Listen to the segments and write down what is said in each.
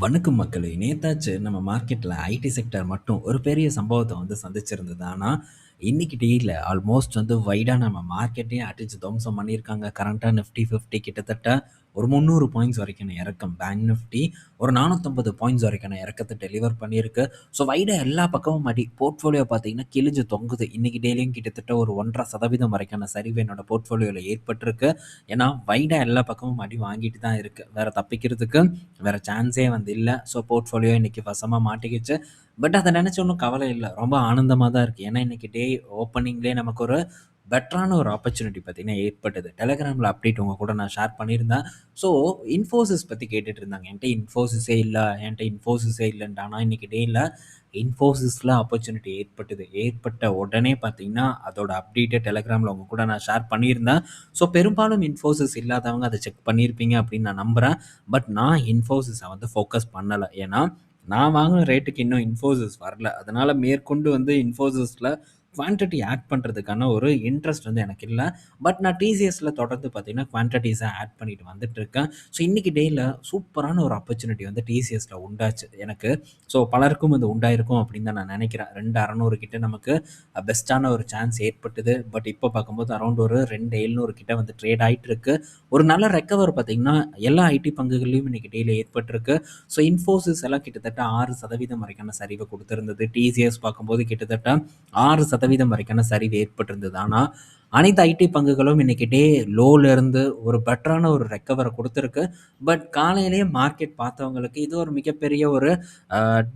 வணக்கம் மக்களே! நேத்தாச்சு நம்ம மார்க்கெட்டில் ஐடி செக்டார் மட்டும் ஒரு பெரிய சம்பவத்தை வந்து சந்திச்சிருந்தது. ஆனால் இன்னைக்கு டீல ஆல்மோஸ்ட் வந்து வைடாக நம்ம மார்க்கெட்டையும் அடிச்சு துவம்சம் பண்ணியிருக்காங்க. கரண்ட்டாக நிஃப்டி 50 கிட்டத்தட்ட ஒரு 300 பாயிண்ட்ஸ் வரைக்கான இறக்கம். பேங்க் நிஃப்டி ஒரு 450 பாயிண்ட்ஸ் வரைக்கான இறக்கத்தை டெலிவர் பண்ணியிருக்கு. ஸோ வைட எல்லா பக்கமும் அடி. போர்ட்ஃபோலியோ பார்த்தீங்கன்னா கிழிஞ்சு தொங்குது. இன்றைக்கி டெய்லியும் கிட்டத்தட்ட ஒரு 1.5% வரைக்கான சரிவு என்னோட போர்ட்ஃபோலியோவில் ஏற்பட்டிருக்கு. ஏன்னா, வைடாக எல்லா பக்கமும் அடி வாங்கிட்டு தான் இருக்குது வேறு தப்பிக்கிறதுக்கு வேறு சான்ஸே வந்து இல்லை ஸோ போர்ட்ஃபோலியோ இன்றைக்கி வசமாக மாட்டிக்கிச்சு. பட் அதை நினச்சி ஒன்றும் கவலை இல்லை ரொம்ப ஆனந்தமாக தான் இருக்குது ஏன்னா, இன்றைக்கி டே ஓப்பனிங்லேயே நமக்கு ஒரு பெட்டரான ஒரு ஆப்பர்ச்சுனிட்டி பார்த்தீங்கன்னா ஏற்பட்டது. டெலகிராமில் அப்டேட் உங்கள் கூட நான் ஷேர் பண்ணியிருந்தேன். ஸோ இன்ஃபோசிஸ் பற்றி கேட்டுட்டு இருந்தாங்க. என்கிட்ட இன்ஃபோசிஸே இல்லை என்கிட்ட இன்ஃபோசிஸே இல்லைன்ட்டு ஆனால் இன்னைக்கு டேல இன்ஃபோசிஸில் ஆப்பர்ச்சுனிட்டி ஏற்பட்டது. ஏற்பட்ட உடனே பார்த்தீங்கன்னா, அதோட அப்டேட்டை டெலகிராமில் உங்கள் கூட நான் ஷேர் பண்ணியிருந்தேன். ஸோ பெரும்பாலும் இன்ஃபோசிஸ் இல்லாதவங்க அதை செக் பண்ணியிருப்பீங்க அப்படின்னு நான் நம்புகிறேன் பட் நான் இன்ஃபோசிஸை வந்து ஃபோக்கஸ் பண்ணலை ஏன்னா, நான் வாங்கின ரேட்டுக்கு இன்னும் இன்ஃபோசிஸ் வரல. அதனால் மேற்கொண்டு வந்து இன்ஃபோசிஸில் குவான்டிட்டி ஆட் பண்ணுறதுக்கான ஒரு இன்ட்ரெஸ்ட் வந்து எனக்கு இல்லை பட் நான் டிசிஎஸில் தொடர்ந்து பார்த்தீங்கன்னா, குவான்டிட்டீஸ ஆட் பண்ணிட்டு வந்துட்டு இருக்கேன் ஸோ இன்னைக்கு டேயில் சூப்பரான ஒரு ஆப்பர்ச்சுனிட்டி வந்து டிசிஎஸில் உண்டாச்சு எனக்கு. ஸோ பலருக்கும் இது உண்டாயிருக்கும் அப்படின்னு தான் நான் நினைக்கிறேன். 2600 கிட்ட நமக்கு பெஸ்ட்டான ஒரு சான்ஸ் ஏற்பட்டுது பட் இப்போ பார்க்கும்போது அரௌண்ட் ஒரு 2700 கிட்ட வந்து ட்ரேட் ஆகிட்டு இருக்கு. ஒரு நல்ல ரெக்கவர் பார்த்தீங்கன்னா, எல்லா ஐடி பங்குகளையும் இன்னைக்கு டேயில் ஏற்பட்டிருக்கு. ஸோ இன்ஃபோசிஸ் எல்லாம் கிட்டத்தட்ட ஆறு சதவீதம் வரைக்கான சரிவை கொடுத்துருந்தது டிசிஎஸ் பார்க்கும்போது கிட்டத்தட்ட ஆறு சதவீதம் வரைக்கான சரிவு ஏற்பட்டிருந்தது. ஆனால் அனைத்து ஐடி பங்குகளும் இன்னைக்கு டே லோல இருந்து ஒரு பெட்டரான ஒரு ரெக்கவரை கொடுத்துருக்கு பட் காலையிலேயே மார்க்கெட் பார்த்தவங்களுக்கு இது ஒரு மிகப்பெரிய ஒரு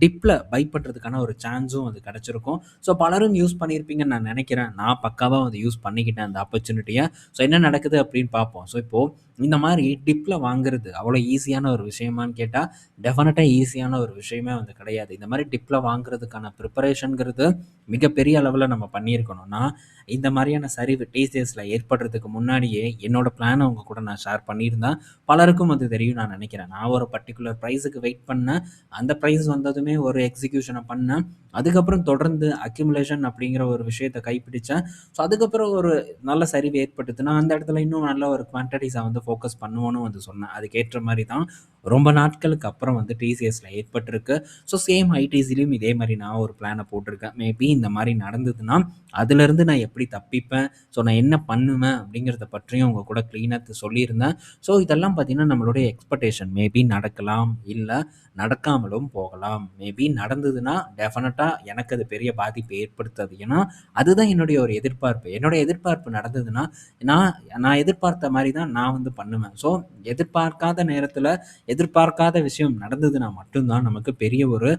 டிப்பில் பை பண்ணுறதுக்கான ஒரு சான்ஸும் அது கிடச்சிருக்கும் ஸோ பலரும் யூஸ் பண்ணியிருப்பீங்கன்னு நான் நினைக்கிறேன். நான் பக்காவாக வந்து யூஸ் பண்ணிக்கிட்டேன் அந்த ஆப்பர்ச்சுனிட்டியை ஸோ என்ன நடக்குது அப்படின்னு பார்ப்போம். ஸோ இப்போது இந்த மாதிரி டிப்பில் வாங்குறது அவ்வளோ ஈஸியான ஒரு விஷயமான்னு கேட்டால் டெஃபினட்டாக ஈஸியான ஒரு விஷயமே வந்து கிடையாது. இந்த மாதிரி டிப்பில் வாங்குறதுக்கான ப்ரிப்பரேஷனுங்கிறது மிகப்பெரிய அளவில் நம்ம பண்ணியிருக்கணும்னா இந்த மாதிரியான சரிவு டிசிஎஸ்ல ஏற்படுறதுக்கு முன்னாடியே என்னோட பிளான அவங்க கூட நான் ஷேர் பண்ணியிருந்தேன். பலருக்கும் அது தெரியும் நான் நினைக்கிறேன். நான் ஒரு பர்ட்டிகுலர் ப்ரைஸுக்கு வெயிட் பண்ணேன். அந்த ப்ரைஸ் வந்ததுமே ஒரு எக்ஸிக்யூஷனை பண்ணேன். அதுக்கப்புறம் தொடர்ந்து அக்யூமுலேஷன் அப்படிங்கிற ஒரு விஷயத்தை கைப்பிடிச்சேன். ஸோ அதுக்கப்புறம் ஒரு நல்ல சரிவு ஏற்பட்டுதுன்னா அந்த இடத்துல இன்னும் நல்ல ஒரு குவான்டிட்டீஸ வந்து ஃபோக்கஸ் பண்ணுவோன்னு வந்து சொன்னேன். அதுக்கேற்ற மாதிரி தான் ரொம்ப நாட்களுக்கு அப்புறம் வந்து டிசிஎஸ்ல ஏற்பட்டிருக்கு. ஸோ சேம் ஐடிசிலையும் இதே மாதிரி நான் ஒரு பிளானை போட்டிருக்கேன். மேபி இந்த மாதிரி நடந்ததுன்னா, அதுலேருந்து நான் எப்படி தப்பிப்பேன்? ஸோ நான் என்ன பண்ணுவேன்? அப்படிங்கிறத பற்றியும் அவங்க கூட க்ளீனாக சொல்லியிருந்தேன். ஸோ இதெல்லாம் பார்த்தீங்கன்னா, நம்மளுடைய எக்ஸ்பெக்டேஷன். மேபி நடக்கலாம், இல்லை நடக்காமலும் போகலாம். மேபி நடந்ததுன்னா, டெஃபினட்டாக எனக்கு அது பெரிய பாதிப்பு ஏற்படுத்தாது. ஏன்னா, அதுதான் என்னுடைய ஒரு எதிர்பார்ப்பு. என்னுடைய எதிர்பார்ப்பு நடந்ததுன்னா, நான் நான் எதிர்பார்த்த மாதிரி தான் நான் வந்து பண்ணுவேன். ஸோ எதிர்பார்க்காத நேரத்தில் எதிர்பார்க்காத விஷயம் நடந்ததுன்னா மட்டும்தான் நமக்கு பெரிய ஒரு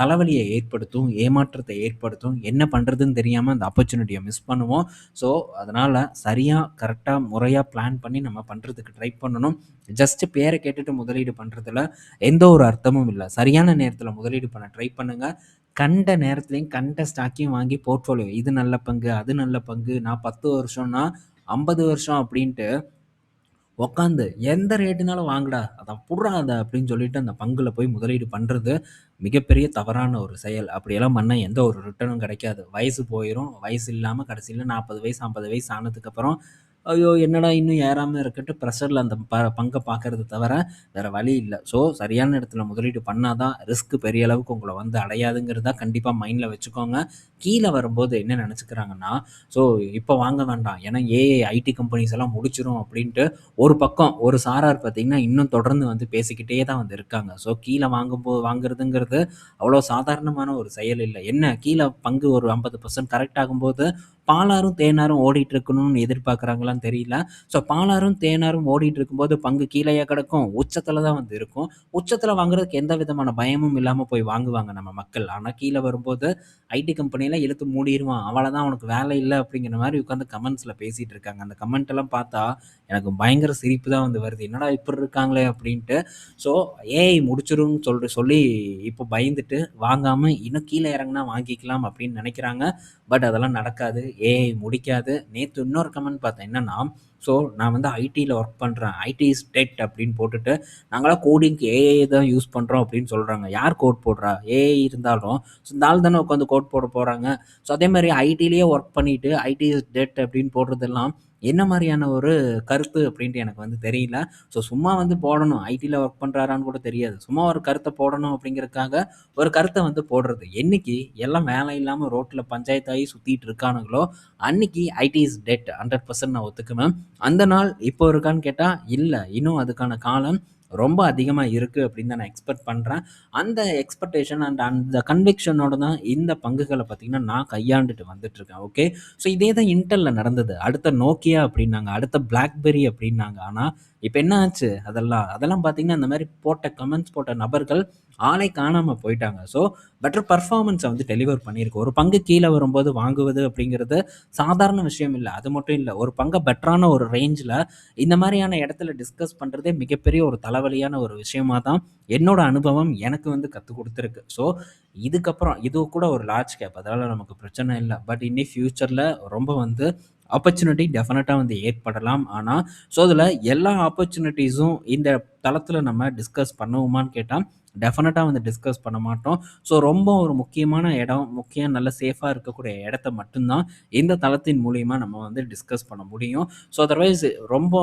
தலைவலியை ஏற்படுத்தும், ஏமாற்றத்தை ஏற்படுத்தும். என்ன பண்ணுறதுன்னு தெரியாமல் அந்த ஆப்பர்ச்சுனிட்டியை மிஸ் பண்ணுவோம். ஸோ அதனால் சரியாக கரெக்டாக முறையாக பிளான் பண்ணி நம்ம பண்ணுறதுக்கு ட்ரை பண்ணணும். ஜஸ்ட் பேரை கேட்டுட்டு முதலீடு பண்ணுறதுல எந்த ஒரு அர்த்தமும் இல்லை சரியான நேரத்தில் முதலீடு பண்ண ட்ரை பண்ணுங்கள் கண்ட நேரத்துலையும் கண்ட ஸ்டாக்கையும் வாங்கி போர்ட்ஃபோலியோ இது நல்ல பங்கு, அது நல்ல பங்கு, நான் 10 வருஷம்னா 50 வருஷம் அப்படின்ட்டு உட்காந்து எந்த ரேட்டுனாலும் வாங்கடா அதை புடுறா அதை அப்படின்னு சொல்லிட்டு அந்த பங்குல போய் முதலீடு பண்ணுறது மிகப்பெரிய தவறான ஒரு செயல். அப்படியெல்லாம் பண்ணால் எந்த ஒரு ரிட்டர்னும் கிடைக்காது. வயசு போயிடும் வயசு இல்லாமல் கடைசியில் நாற்பது வயசு, 50 வயசு ஆனதுக்கப்புறம், ஐயோ! என்னடா இன்னும் ஏறாமல் இருக்கட்டும் ப்ரெஷரில் அந்த ப பங்கை பார்க்கறத தவிர வேறு வழி இல்லை ஸோ சரியான இடத்துல முதலீடு பண்ணால் தான் ரிஸ்க் பெரிய அளவுக்கு உங்களை வந்து அடையாதுங்கிறதா கண்டிப்பாக மைண்டில் வச்சுக்கோங்க. கீழே வரும்போது என்ன நினச்சிக்கிறாங்கன்னா ஸோ இப்போ வாங்க வேண்டாம். ஏன்னா ஏஐ, ஐடி கம்பெனிஸ் எல்லாம் முடிச்சிரும் அப்படின்ட்டு ஒரு பக்கம் ஒரு சாரார் பார்த்தீங்கன்னா, இன்னும் தொடர்ந்து வந்து பேசிக்கிட்டே தான் வந்து இருக்காங்க. ஸோ கீழே வாங்கும்போது வாங்குறதுங்கிறது அவ்வளோ சாதாரணமான ஒரு செயல் இல்லை என்ன கீழே பங்கு ஒரு 50% கரெக்ட் ஆகும்போது, பாலாரும் தேனாரும் ஓடிட்டு இருக்கணும்னு எதிர்பார்க்குறாங்களான்னு தெரியல. ஸோ பாலாரும் தேனாரும் ஓடிட்டு இருக்கும்போது பங்கு கீழேயே கிடக்கும்? உச்சத்தில் தான் வந்து இருக்கும். உச்சத்தில் வாங்குறதுக்கு எந்த விதமான பயமும் இல்லாமல் போய் வாங்குவாங்க நம்ம மக்கள். ஆனால் கீழே வரும்போது ஐடி கம்பெனியில் இழுத்து மூடிடுவான் அவ்வளோதான் அவனுக்கு வேலை இல்லை அப்படிங்கிற மாதிரி உட்காந்து கமெண்ட்ஸில் பேசிகிட்டு இருக்காங்க. அந்த கமெண்ட் எல்லாம் பார்த்தா எனக்கு பயங்கர சிரிப்பு தான் வந்து வருது. என்னடா இப்படி இருக்காங்களே அப்படின்ட்டு. ஸோ ஏஐ முடிச்சிரும்னு சொல்ற சொல்லி இப்போ பயந்துட்டு வாங்காமல் இன்னும் கீழே இறங்குனா வாங்கிக்கலாம் அப்படின்னு நினைக்கிறாங்க. பட் அதெல்லாம் நடக்காது. ஏஐ முடிக்காது. நேற்று இன்னொரு கமெண்ட் பார்த்தேன். என்னன்னா, ஸோ நான் வந்து ஐடியில் ஒர்க் பண்ணுறேன் ஐடி இஸ் டெட் அப்படின்னு போட்டுட்டு நாங்களாம் கோடிங்க்கு ஏஐ தான் யூஸ் பண்ணுறோம் அப்படின்னு சொல்கிறாங்க யார் கோட் போடுறா ஏஐ இருந்தாலும் ஸோ இந்த ஆள் தானே உட்காந்து கோட் போட போகிறாங்க ஸோ அதே மாதிரி ஐடிலேயே ஒர்க் பண்ணிவிட்டு ஐடி இஸ் டெட் அப்படின்னு போடுறதெல்லாம் என்ன மாதிரியான ஒரு கருத்து அப்படின்ட்டு எனக்கு வந்து தெரியல. ஸோ சும்மா வந்து போடணும். ஐடியில் ஒர்க் பண்ணுறாரான்னு கூட தெரியாது. சும்மா ஒரு கருத்தை போடணும் அப்படிங்கிறதுக்காக ஒரு கருத்தை வந்து போடுறது. என்னைக்கு எல்லாம் வேலை இல்லாமல் ரோட்டில் பஞ்சாயத்தாகி சுற்றிட்டு இருக்கானுங்களோ அன்னைக்கு IT is dead hundred percent நான் ஒத்துக்குவேன். அந்த நாள் இப்போ இருக்கான்னு கேட்டால் இல்லை. இன்னும் அதுக்கான காலம் ரொம்ப அதிகமாக இருக்குது அப்படின்னு தான் நான் எக்ஸ்பெக்ட் பண்ணுறேன் அந்த எக்ஸ்பெக்டேஷன் அண்ட் அந்த கன்விக்ஷனோட தான் இந்த பங்குகளை பார்த்திங்கன்னா நான் கையாண்டுட்டு வந்துட்டுருக்கேன். ஓகே ஸோ இதே தான் இன்டெல்லில் நடந்தது. அடுத்த நோக்கியா அப்படின்னாங்க அடுத்த பிளாக்பெரி அப்படின்னாங்க. ஆனால் இப்போ என்ன ஆச்சு? அதெல்லாம் அதெல்லாம் பார்த்தீங்கன்னா இந்த மாதிரி போட்ட கமெண்ட்ஸ் போட்ட நபர்கள் ஆளை காணாமல் போயிட்டாங்க. ஸோ பெட்டர் பர்ஃபார்மன்ஸை வந்து டெலிவர் பண்ணியிருக்கு. ஒரு பங்கு கீழே வரும்போது வாங்குவது அப்படிங்கிறது சாதாரண விஷயம் இல்லை. அது மட்டும் இல்லை ஒரு பங்கை பெட்டரான ஒரு ரேஞ்சில் இந்த மாதிரியான இடத்துல டிஸ்கஸ் பண்ணுறதே மிகப்பெரிய ஒரு தலைவலியான ஒரு விஷயமா தான் என்னோட அனுபவம் எனக்கு வந்து கற்றுக் கொடுத்துருக்கு. ஸோ இதுக்கப்புறம் இது கூட ஒரு லார்ஜ் கேப் அதனால் நமக்கு பிரச்சனை இல்லை. பட் இன்னி ஃப்யூச்சரில் ரொம்ப வந்து ஆப்பர்ச்சுனிட்டி டெஃபினட்டாக வந்து ஏற்படலாம். ஆனால் ஸோ அதில் எல்லா ஆப்பர்ச்சுனிட்டிஸும் இந்த தளத்தில் நம்ம டிஸ்கஸ் பண்ணுவோமான்னு கேட்டால் டெஃபினட்டாக வந்து டிஸ்கஸ் பண்ண மாட்டோம். ஸோ ரொம்ப ஒரு முக்கியமான இடம் முக்கியம் நல்ல சேஃபாக இருக்கக்கூடிய இடத்த மட்டும்தான் இந்த தளத்தின் மூலிமா நம்ம வந்து டிஸ்கஸ் பண்ண முடியும். ஸோ அதர்வைஸ் ரொம்ப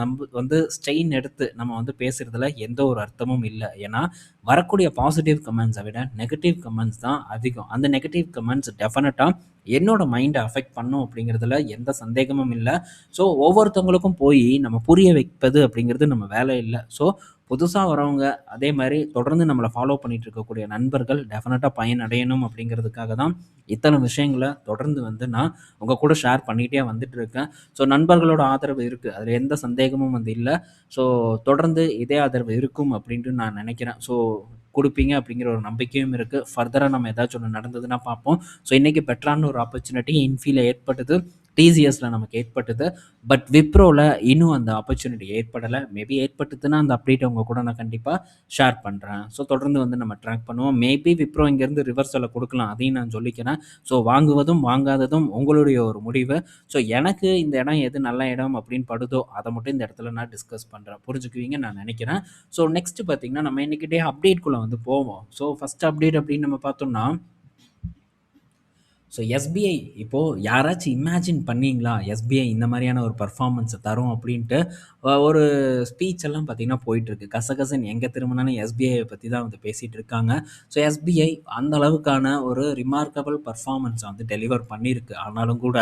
நம்ம வந்து ஸ்ட்ரெயின் எடுத்து நம்ம வந்து பேசுகிறதுல எந்த ஒரு அர்த்தமும் இல்லை. ஏன்னா வரக்கூடிய பாசிட்டிவ் கமெண்ட்ஸை விட நெகட்டிவ் கமெண்ட்ஸ் தான் அதிகம். அந்த நெகட்டிவ் கமெண்ட்ஸ் டெஃபினட்டாக என்னோட மைண்டை அஃபெக்ட் பண்ணும் அப்படிங்கிறதுல எந்த சந்தேகமும் இல்லை. ஸோ ஒவ்வொருத்தவங்களுக்கும் போய் நம்ம புரிய வைப்பது அப்படிங்கிறது நம்ம வேலை இல்லை. ஸோ புதுசாக வரவங்க அதே மாதிரி தொடர்ந்து நம்மளை ஃபாலோ பண்ணிட்டு இருக்கக்கூடிய நண்பர்கள் டெஃபினட்டாக பயனடையணும் அப்படிங்கிறதுக்காக தான் இத்தனை விஷயங்களை தொடர்ந்து வந்து நான் உங்கள் கூட ஷேர் பண்ணிகிட்டே வந்துட்டு இருக்கேன். ஸோ நண்பர்களோட ஆதரவு இருக்குது அதில் எந்த சந்தேகமும் வந்து இல்லை. ஸோ தொடர்ந்து இதே ஆதரவு இருக்கும் அப்படின்ட்டு நான் நினைக்கிறேன். ஸோ கொடுப்பீங்க அப்படிங்கிற ஒரு நம்பிக்கையும் இருக்குது ஃபர்தராக நம்ம ஏதாச்சும் ஒன்று நடந்ததுன்னா பார்ப்போம். ஸோ இன்றைக்கி பெட்டரான ஒரு ஆப்பர்ச்சுனிட்டி இன்ஃபீல ஏற்பட்டது. டிசிஎஸில் நமக்கு ஏற்பட்டது. பட் விப்ரோவில் இன்னும் அந்த ஆப்பர்ச்சுனிட்டி ஏற்படலை. மேபி ஏற்பட்டுதுன்னா அந்த அப்டேட் அவங்க கூட நான் கண்டிப்பாக ஷேர் பண்ணுறேன் ஸோ தொடர்ந்து வந்து நம்ம ட்ராக் பண்ணுவோம். மேபி விப்ரோ இங்கேருந்து ரிவர்ஸில் கொடுக்கலாம். அதையும் நான் சொல்லிக்கிறேன். ஸோ வாங்குவதும் வாங்காததும் உங்களுடைய ஒரு முடிவு. ஸோ எனக்கு இந்த இடம் எது நல்ல இடம் அப்படின்னு படுதோ அதை மட்டும் இந்த இடத்துல நான் டிஸ்கஸ் பண்ணுறேன் புரிஞ்சுக்குவீங்க நான் நினைக்கிறேன். ஸோ நெக்ஸ்ட் பார்த்தீங்கன்னா நம்ம இன்னைக்கிட்டே அப்டேட்குள்ளே வந்து போவோம். ஸோ ஃபஸ்ட் அப்டேட் அப்படின்னு நம்ம பார்த்தோம்னா ஸோ எஸ்பிஐ இப்போது யாராச்சும் இமேஜின் பண்ணீங்களா? எஸ்பிஐ இந்த மாதிரியான ஒரு பர்ஃபார்மன்ஸை தரும் அப்படின்ட்டு ஒரு ஸ்பீச் எல்லாம் பார்த்திங்கன்னா போயிட்டுருக்கு. கசகசன் எங்கே திரும்பினாலும் எஸ்பிஐயை பற்றி தான் வந்து பேசிகிட்டு இருக்காங்க. ஸோ எஸ்பிஐ அந்த அளவுக்கான ஒரு ரிமார்க்கபிள் பர்ஃபார்மன்ஸை வந்து டெலிவர் பண்ணியிருக்கு. ஆனாலும் கூட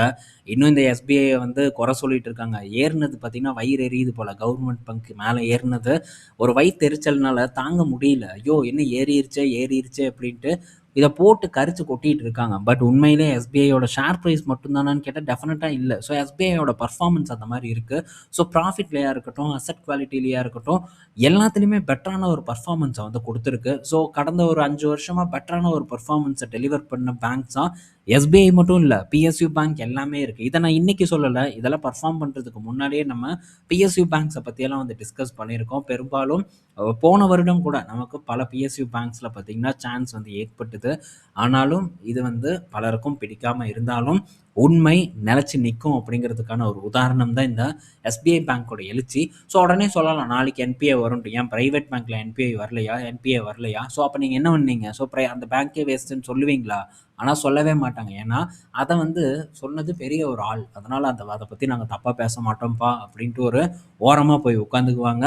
இன்னும் இந்த எஸ்பிஐயை வந்து குறை சொல்லிட்டு இருக்காங்க. ஏறினது பார்த்திங்கன்னா வயிறு எரியுது போல். கவர்மெண்ட் பங்கு மேலே ஏறினது. ஒரு வயிற்றெரிச்சல்னால தாங்க முடியல. ஐயோ என்ன ஏறிடுச்சே ஏறிடுச்சே அப்படின்ட்டு இதை போட்டு கரிச்சு கொட்டிகிட்டு இருக்காங்க. பட் உண்மையிலே எஸ்பிஐயோட ஷேர் ப்ரைஸ் மட்டும்தானான்னு கேட்டால் டெஃபினட்டாக இல்லை. ஸோ எஸ்பிஐயோட பர்ஃபார்மன்ஸ் அந்த மாதிரி இருக்குது ஸோ ப்ராஃபிட்லேயா இருக்கட்டும் அசட் குவாலிட்டிலேயா இருக்கட்டும் எல்லாத்துலேயுமே பெட்டரான ஒரு பர்ஃபார்மன்ஸை வந்து கொடுத்துருக்கு. ஸோ கடந்த ஒரு அஞ்சு வருஷமாக பெட்டரான ஒரு பர்ஃபார்மன்ஸை டெலிவர் பண்ண பேங்க்ஸாக எஸ்பிஐ மட்டும் இல்லை பிஎஸ்யூ பேங்க் எல்லாமே இருக்குது இதை நான் இன்றைக்கி சொல்லலை. இதெல்லாம் பர்ஃபார்ம் பண்ணுறதுக்கு முன்னாடியே நம்ம பிஎஸ்யூ பேங்க்ஸை பற்றியெல்லாம் வந்து டிஸ்கஸ் பண்ணியிருக்கோம். பெரும்பாலும் போன வருடம் கூட நமக்கு பல பிஎஸ்யூ பேங்க்ஸில் பார்த்திங்கன்னா சான்ஸ் வந்து ஏற்பட்டுது. ஆனாலும் இது வந்து பலருக்கும் பிடிக்காமல் இருந்தாலும் உண்மை நிலச்சி நிற்கும் அப்படிங்கிறதுக்கான ஒரு உதாரணம் தான் இந்த எஸ்பிஐ பேங்க்கோட எழுச்சி. ஸோ உடனே சொல்லலாம் நாளைக்கு என்பிஐ வரும்ட்டு ஏன் ப்ரைவேட் பேங்க்கில் என்பிஐ வரலையா? என்பிஐ வரலையா? ஸோ அப்போ நீங்கள் என்ன பண்ணீங்க? ஸோ ப்ரை அந்த பேங்க்கே வேஸ்ட்டுன்னு சொல்லுவீங்களா? ஆனால் சொல்லவே மாட்டாங்க. ஏன்னா அதை வந்து சொன்னது பெரிய ஒரு ஆள். அதனால் அந்த அதை பற்றி நாங்கள் தப்பாக பேச மாட்டோம்ப்பா அப்படின்ட்டு ஒரு ஓரமாக போய் உட்காந்துக்குவாங்க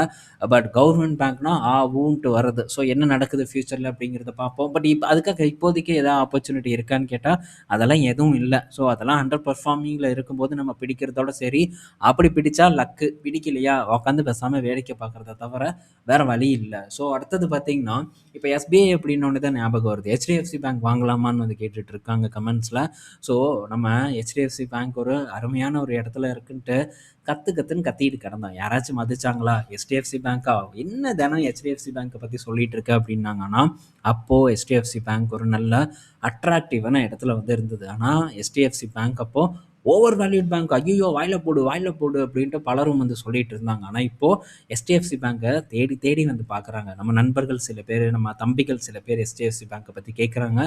பட் கவர்மெண்ட் பேங்க்னா ஆ ஊன்ட்டு வருது ஸோ என்ன நடக்குது ஃப்யூச்சரில் அப்படிங்கிறத பார்ப்போம். பட் இப்போ அதுக்காக இப்போதைக்கு எதாவது ஆப்பர்ச்சுனிட்டி இருக்கான்னு கேட்டால் அதெல்லாம் எதுவும் இல்லை. ஸோ அதெல்லாம் அண்டர் பர்ஃபார்மிங்கில் இருக்கும்போது நம்ம பிடிக்கிறதோட சரி. அப்படி பிடிச்சா லக்கு பிடிக்கலையா? உட்காந்து பேசாமல் வேடிக்கை பார்க்குறத தவிர வேறு வழி இல்லை. ஸோ அடுத்தது பார்த்தீங்கன்னா இப்போ எஸ்பிஐ அப்படின்னு ஒன்று தான் ஞாபகம் வருது. ஹெச்டிஎஃப்சி பேங்க் வாங்கலாமான்னு வந்து கேட்டுட்டு இருக்காங்க கமெண்ட்ஸில் ஸோ நம்ம ஹெச்டிஎஃப்சி பேங்க் ஒரு அருமையான ஒரு இடத்துல இருக்குன்ட்டு கத்து கத்துன்னு கத்திட்டு கிடந்தோம் யாராச்சும் மதிச்சாங்களா? ஹெச்டிஎஃப்சி பேங்க்கா என்ன தினம் ஹெச்டிஎஃப்சி பேங்க்கை பற்றி சொல்லிட்டு இருக்க அப்படின்னாங்கன்னா அப்போது ஹெச்டிஎஃப்சி பேங்க் ஒரு நல்ல அட்ராக்டிவான இடத்துல வந்து இருந்தது. ஆனால் ஹெச்டிஎஃப்சி பேங்க் அப்போது ஓவர் வேல்யூட் பேங்க் ஐயோ வாயில போடு வாயில போடு அப்படின்ட்டு பலரும் வந்து சொல்லிட்டு இருந்தாங்க. ஆனால் இப்போ எஸ்டிஎஃப்சி பேங்கை தேடி தேடி வந்து பார்க்குறாங்க நம்ம நண்பர்கள் சில பேர் நம்ம தம்பிகள் சில பேர் எஸ்டிஎஃப்சி பேங்க்கை பற்றி கேட்குறாங்க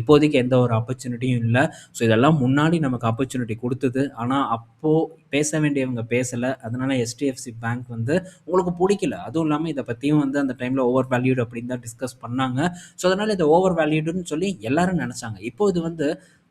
இப்போதைக்கு எந்த ஒரு ஆப்பர்ச்சுனிட்டியும் இல்லை. ஸோ இதெல்லாம் முன்னாடி நமக்கு ஆப்பர்ச்சுனிட்டி கொடுத்தது. ஆனால் அப்போது பேச வேண்டியவங்க பேசலை. அதனால எஸ்டிஎஃப்சி பேங்க் வந்து உங்களுக்கு பிடிக்கல. அதுவும் இல்லாமல் இதை பற்றியும் வந்து அந்த டைமில் ஓவர் வேல்யூடு அப்படின்னு தான் டிஸ்கஸ் பண்ணாங்க. ஸோ அதனால் இதை ஓவர் வேல்யூடுன்னு சொல்லி எல்லாரும் நினச்சாங்க. இப்போ இது வந்து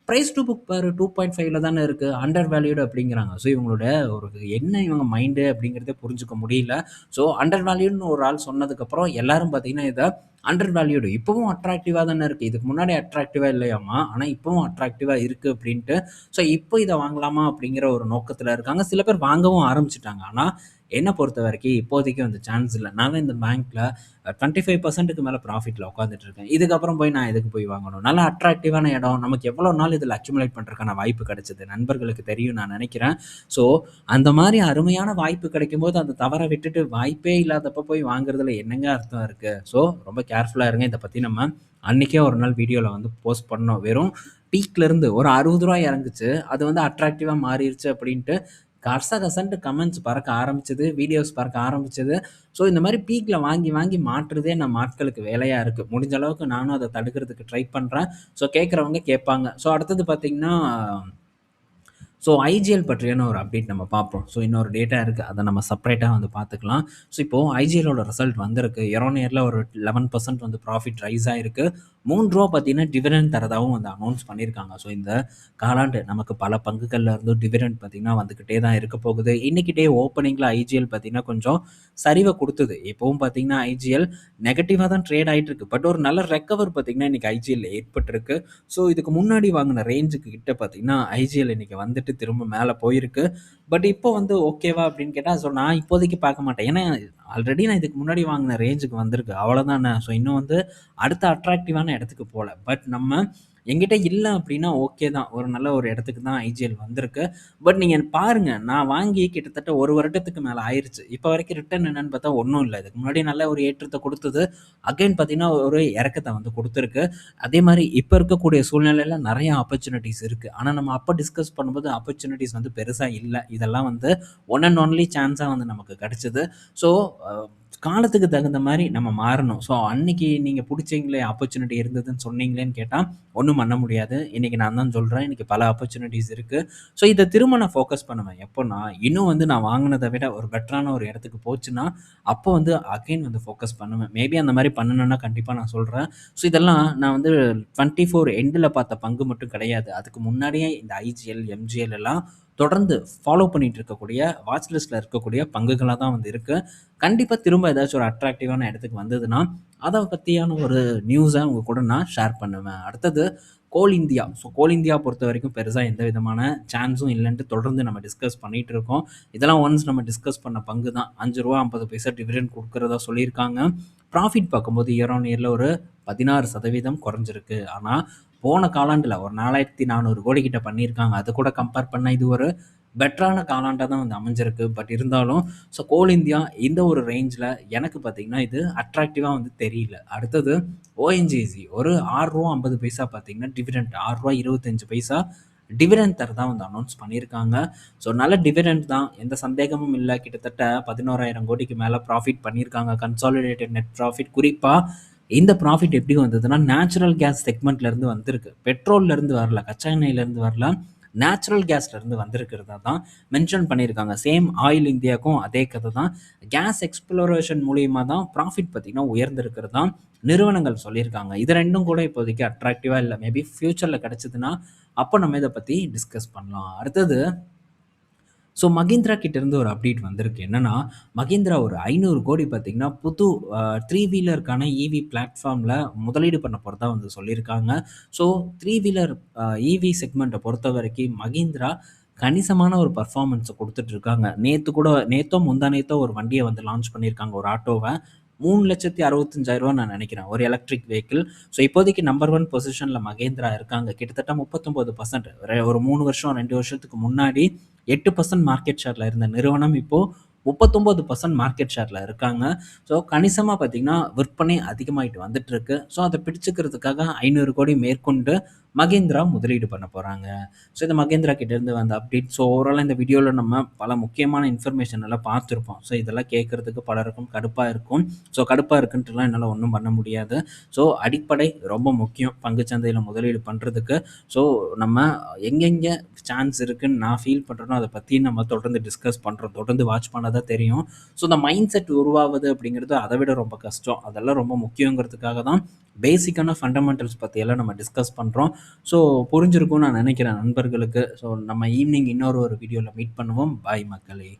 ப்ரைஸ் டூ புக் பாரு டூ பாயிண்ட் ஃபைவ்ல தானே இருக்குது அண்டர் வேல்யூடு அப்படிங்கிறாங்க. ஸோ இவங்களோட ஒரு என்ன இவங்க மைண்டு அப்படிங்கிறத புரிஞ்சுக்க முடியல. ஸோ அண்டர் வேல்யூன்னு ஒரு ஆள் சொன்னதுக்கப்புறம் எல்லாரும் பார்த்தீங்கன்னா இதை அண்டர் வேல்யூடு இப்போவும் அட்ராக்டிவாக தானே இருக்குது இதுக்கு முன்னாடி அட்ராக்டிவாக இல்லையாமா ஆனால் இப்போவும் அட்ராக்டிவாக இருக்குது அப்படின்ட்டு. ஸோ இப்போ இதை வாங்கலாமா அப்படிங்கிற ஒரு நோக்கத்தில் இருக்காங்க. சில பேர் வாங்கவும் ஆரம்பிச்சிட்டாங்க. ஆனால் என்னை பொறுத்த வரைக்கும் இப்போதைக்கு வந்து சான்ஸ் இல்லை. நான் இந்த பேங்க்கில் டுவெண்ட்டி ஃபைவ் பர்சன்ட்டுக்கு மேலே ப்ராஃபிட்டில் உட்காந்துட்டு இருக்கேன். இதுக்கப்புறம் போய் நான் எதுக்கு போய் வாங்கணும்? நல்லா அட்ராக்டிவான இடம். நமக்கு எவ்வளோ நாள் இதில் அக்யூமுலேட் பண்ணுறதுக்கான வாய்ப்பு கிடைச்சது? நண்பர்களுக்கு தெரியும் நான் நினைக்கிறேன். ஸோ அந்த மாதிரி அருமையான வாய்ப்பு கிடைக்கும் போது அந்த தவறை விட்டுட்டு வாய்ப்பே இல்லாதப்போ போய் வாங்குறதுல என்னங்க அர்த்தம் இருக்குது ஸோ ரொம்ப கேர்ஃபுல்லாக இருங்க. இதை பற்றி நம்ம அன்றைக்கே ஒரு நாள் வீடியோவில் வந்து போஸ்ட் பண்ணோம். வெறும் பீக்லேருந்து ஒரு அறுபது ரூபா இறங்குச்சு. அது வந்து அட்ராக்டிவாக மாறிடுச்சு அப்படின்ட்டு கச கசன்ட்டு கமெண்ட்ஸ் பறக்க ஆரம்பிச்சது. வீடியோஸ் பறக்க ஆரம்பிச்சது. ஸோ இந்த மாதிரி பீக்கில் வாங்கி வாங்கி மாற்றுறதே நம்ம ஆட்களுக்கு வேலையாக இருக்குது முடிஞ்ச அளவுக்கு நானும் அதை தடுக்கிறதுக்கு ட்ரை பண்ணுறேன் ஸோ கேட்குறவங்க கேட்பாங்க. ஸோ அடுத்தது பார்த்திங்கன்னா ஸோ ஐஜிஎல் பற்றியான ஒரு அப்டேட் நம்ம பார்ப்போம். ஸோ இன்னொரு டேட்டா இருக்குது அதை நம்ம செப்பரேட்டாக வந்து பார்த்துக்கலாம். ஸோ இப்போது ஐஜிஎலோட ரிசல்ட் வந்திருக்கு. இயர் ஒரு லெவன் பர்சன்ட் வந்து ப்ராஃபிட் ரைஸ் ஆகிருக்கு மூணு ரூபா பார்த்தீங்கன்னா டிவிடெண்ட் தரதாகவும் வந்து அனௌன்ஸ் பண்ணியிருக்காங்க ஸோ இந்த காலாண்டு நமக்கு பல பங்குகளில் இருந்து டிவிடெண்ட் பார்த்திங்கன்னா வந்துக்கிட்டே தான் இருக்க போகுது. இன்றைக்கிட்டே ஓப்பனிங்கில் ஐஜிஎல் பார்த்திங்கன்னா கொஞ்சம் சரிவை கொடுத்தது. எப்போவும் பார்த்திங்கன்னா ஐஜிஎல் நெகட்டிவாக தான் ட்ரேட் ஆகிட்டு இருக்கு பட் ஒரு நல்ல ரெக்கவர் பார்த்திங்கன்னா இன்றைக்கி ஐஜிஎல் ஏற்பட்டிருக்கு. ஸோ இதுக்கு முன்னாடி வாங்கின ரேஞ்சுக்கு கிட்ட பார்த்திங்கன்னா ஐஜிஎல் இன்றைக்கி வந்துட்டு திரும்ப மேலே போயிருக்கு. பட் இப்போ வந்து ஓகேவா அப்படின்னு கேட்டால் ஸோ நான் இப்போதைக்கு பார்க்க மாட்டேன். ஏன்னா ஆல்ரெடி நான் இதுக்கு முன்னாடி வாங்கின ரேஞ்சுக்கு வந்திருக்கு. அவ்வளோதான் ஸோ இன்னும் வந்து அடுத்த அட்ராக்டிவான இடத்துக்கு போகல பட் நம்ம எங்கிட்ட இல்லை அப்படின்னா ஓகே தான். ஒரு நல்ல ஒரு இடத்துக்கு தான் ஐஜிஎல் வந்திருக்கு. பட் நீங்கள் பாருங்கள் நான் வாங்கி கிட்டத்தட்ட ஒரு வருடத்துக்கு மேலே ஆயிடுச்சு இப்போ வரைக்கும் ரிட்டர்ன் என்னன்னு பார்த்தா ஒன்றும் இல்லை. இதுக்கு முன்னாடி நல்ல ஒரு ஏற்றத்தை கொடுத்தது. அகைன் பார்த்தீங்கன்னா ஒரு இறக்கத்தை வந்து கொடுத்துருக்கு. அதே மாதிரி இப்போ இருக்கக்கூடிய சூழ்நிலையில் நிறைய ஆப்பர்ச்சுனிட்டிஸ் இருக்குது ஆனால் நம்ம அப்போ டிஸ்கஸ் பண்ணும்போது ஆப்பர்ச்சுனிட்டிஸ் வந்து பெருசாக இல்லை. இதெல்லாம் வந்து ஒன் அண்ட் ஒன்லி சான்ஸாக வந்து நமக்கு கிடச்சிது. ஸோ காலத்துக்கு தகுந்த மாதிரி நம்ம மாறணும். ஸோ அன்னைக்கு நீங்கள் பிடிச்சிங்களே ஆப்பர்ச்சுனிட்டி இருந்ததுன்னு சொன்னீங்களேன்னு கேட்டால் ஒன்றும் பண்ண முடியாது. இன்றைக்கி நான் தான் சொல்கிறேன் இன்றைக்கி பல ஆப்பர்ச்சுனிட்டிஸ் இருக்குது ஸோ இதை திரும்ப நான் ஃபோக்கஸ் பண்ணுவேன். எப்போனா இன்னும் வந்து நான் வாங்கினதை விட ஒரு பெட்டரான ஒரு இடத்துக்கு போச்சுன்னா அப்போ வந்து அகைன் வந்து ஃபோக்கஸ் பண்ணுவேன். மேபி அந்த மாதிரி பண்ணணும்னா கண்டிப்பாக நான் சொல்கிறேன் ஸோ இதெல்லாம் நான் வந்து டுவெண்ட்டி ஃபோர் எண்டில் பார்த்த பங்கு மட்டும் கிடையாது. அதுக்கு முன்னாடியே இந்த ஐஜிஎல் எம்ஜிஎல் எல்லாம் தொடர்ந்து ஃபாலோ பண்ணிட்டு இருக்கக்கூடிய வாட்ச் லிஸ்ட்டில் இருக்கக்கூடிய பங்குகளாக தான் வந்து இருக்குது கண்டிப்பாக திரும்ப ஏதாச்சும் ஒரு அட்ராக்டிவான இடத்துக்கு வந்ததுன்னா அதை பற்றியான ஒரு நியூஸை உங்கள் கூட நான் ஷேர் பண்ணுவேன். அடுத்தது Coal India. So Coal India பொறுத்த வரைக்கும் பெருசாக எந்த விதமான சான்ஸும் இல்லைன்ட்டு தொடர்ந்து நம்ம டிஸ்கஸ் பண்ணிகிட்டு இருக்கோம் இதெல்லாம் ஒன்ஸ் நம்ம டிஸ்கஸ் பண்ண பங்கு தான் அஞ்சு ரூபா ஐம்பது பைசா டிவிடெண்ட் கொடுக்குறதா சொல்லியிருக்காங்க. ப்ராஃபிட் பார்க்கும்போது இயர் ஆன் இயரில் ஒரு பதினாறு சதவீதம் குறைஞ்சிருக்கு. ஆனால் போன காலாண்டில் ஒரு நாலாயிரத்தி நானூறு கோடி கிட்ட பண்ணியிருக்காங்க. அது கூட கம்பேர் பண்ண இது ஒரு பெட்டரான காலாண்டாக தான் வந்து அமைஞ்சிருக்கு. பட் இருந்தாலும் ஸோ கோல் இந்தியா இந்த ஒரு ரேஞ்சில் எனக்கு பார்த்திங்கன்னா இது அட்ராக்டிவாக வந்து தெரியல. அடுத்தது ஓஎன்ஜிசி ஒரு ஆறுரூவா ஐம்பது பைசா பார்த்திங்கன்னா டிவிடெண்ட் ஆறுரூவா இருபத்தஞ்சு பைசா டிவிடெண்ட் தான் வந்து அனௌன்ஸ் பண்ணியிருக்காங்க. ஸோ நல்ல டிவிடெண்ட் தான். எந்த சந்தேகமும் இல்லை. கிட்டத்தட்ட பதினோராயிரம் கோடிக்கு மேலே ப்ராஃபிட் பண்ணியிருக்காங்க. கன்சாலிடேட்டட் நெட் ப்ராஃபிட் குறிப்பாக இந்த ப்ராஃபிட் எப்படி வந்ததுன்னா நேச்சுரல் கேஸ் செக்மெண்ட்லேருந்து வந்திருக்கு. பெட்ரோல்லேருந்து வரல கச்சா எண்ணெயிலேருந்து வரல நேச்சுரல் கேஸ்லேருந்து வந்திருக்கிறதா தான் மென்ஷன் பண்ணியிருக்காங்க. சேம் ஆயில் இந்தியாவுக்கும் அதே கதை தான். கேஸ் எக்ஸ்ப்ளோரேஷன் மூலியமாக தான் ப்ராஃபிட் பார்த்திங்கன்னா உயர்ந்திருக்கிறது தான் நிறுவனங்கள் சொல்லியிருக்காங்க. இது ரெண்டும் கூட இப்போதைக்கு அட்ராக்டிவாக இல்லை மேபி ஃப்யூச்சரில் கிடச்சிதுன்னா அப்போ நம்ம இதை பற்றி டிஸ்கஸ் பண்ணலாம். அடுத்தது ஸோ மகேந்திரா கிட்டேருந்து ஒரு அப்டேட் வந்திருக்கு. என்னென்னா மகேந்திரா ஒரு ஐநூறு கோடி பார்த்திங்கன்னா புது த்ரீ வீலருக்கான இவி பிளாட்ஃபார்மில் முதலீடு பண்ண போகிறதா வந்து சொல்லியிருக்காங்க. ஸோ த்ரீ வீலர் இவி செக்மெண்ட்டை பொறுத்த வரைக்கும் மகேந்திரா கணிசமான ஒரு பர்ஃபார்மன்ஸை கொடுத்துட்ருக்காங்க நேற்று கூட நேற்றோ முந்தா நேற்றோ ஒரு வண்டியை வந்து லான்ச் பண்ணியிருக்காங்க ஒரு ஆட்டோவை. மூணு லட்சத்தி அறுபத்தஞ்சாயிரரூவா நான் நினைக்கிறேன் ஒரு எலக்ட்ரிக் வெஹிக்கிள் ஸோ இப்போதைக்கு நம்பர் ஒன் பொசிஷனில் மகேந்திரா இருக்காங்க. கிட்டத்தட்ட முப்பத்தொம்போது பர்சன்ட் ஒரு மூணு வருஷம் ரெண்டு வருஷத்துக்கு முன்னாடி எட்டு பர்சன்ட் மார்க்கெட் ஷேரில் இருந்த நிறுவனம் இப்போது முப்பத்தொம்போது பர்சன்ட் மார்க்கெட் ஷேரில் இருக்காங்க. ஸோ கணிசமாக பார்த்திங்கன்னா விற்பனை அதிகமாகிட்டு வந்துட்டுருக்கு ஸோ அதை பிடிச்சிக்கிறதுக்காக ஐநூறு கோடி மேற்கொண்டு மகேந்திரா முதலீடு பண்ண போகிறாங்க ஸோ இந்த மகேந்திரா கிட்டேருந்து வந்த அப்டேட் ஸோ ஓவராலாக இந்த வீடியோவில் நம்ம பல முக்கியமான இன்ஃபர்மேஷன் எல்லாம் பார்த்துருப்போம். ஸோ இதெல்லாம் கேட்குறதுக்கு பலருக்கும் கடுப்பாக இருக்கும். ஸோ கடுப்பாக இருக்குன்ட்டுலாம் என்னால் ஒன்றும் பண்ண முடியாது. ஸோ அடிப்படை ரொம்ப முக்கியம் பங்குச்சந்தையில் முதலீடு பண்ணுறதுக்கு ஸோ நம்ம எங்கெங்கே சான்ஸ் இருக்குன்னு நான் ஃபீல் பண்ணுறேனோ அதை பற்றி நம்ம தொடர்ந்து டிஸ்கஸ் பண்ணுறோம் தொடர்ந்து வாட்ச் பண்ணால் தான் தெரியும். ஸோ இந்த மைண்ட் செட் உருவாவது அப்படிங்கிறது அதை விட ரொம்ப கஷ்டம். அதெல்லாம் ரொம்ப முக்கியங்கிறதுக்காக தான் பேசிக்கான ஃபண்டமெண்டல்ஸ் பற்றியெல்லாம் நம்ம டிஸ்கஸ் பண்ணுறோம் ஸோ புரிஞ்சிருக்கும்னு நான் நினைக்கிறேன் நண்பர்களுக்கு. ஸோ நம்ம ஈவினிங் இன்னொரு ஒரு வீடியோவில் மீட் பண்ணுவோம். பாய் மக்களே.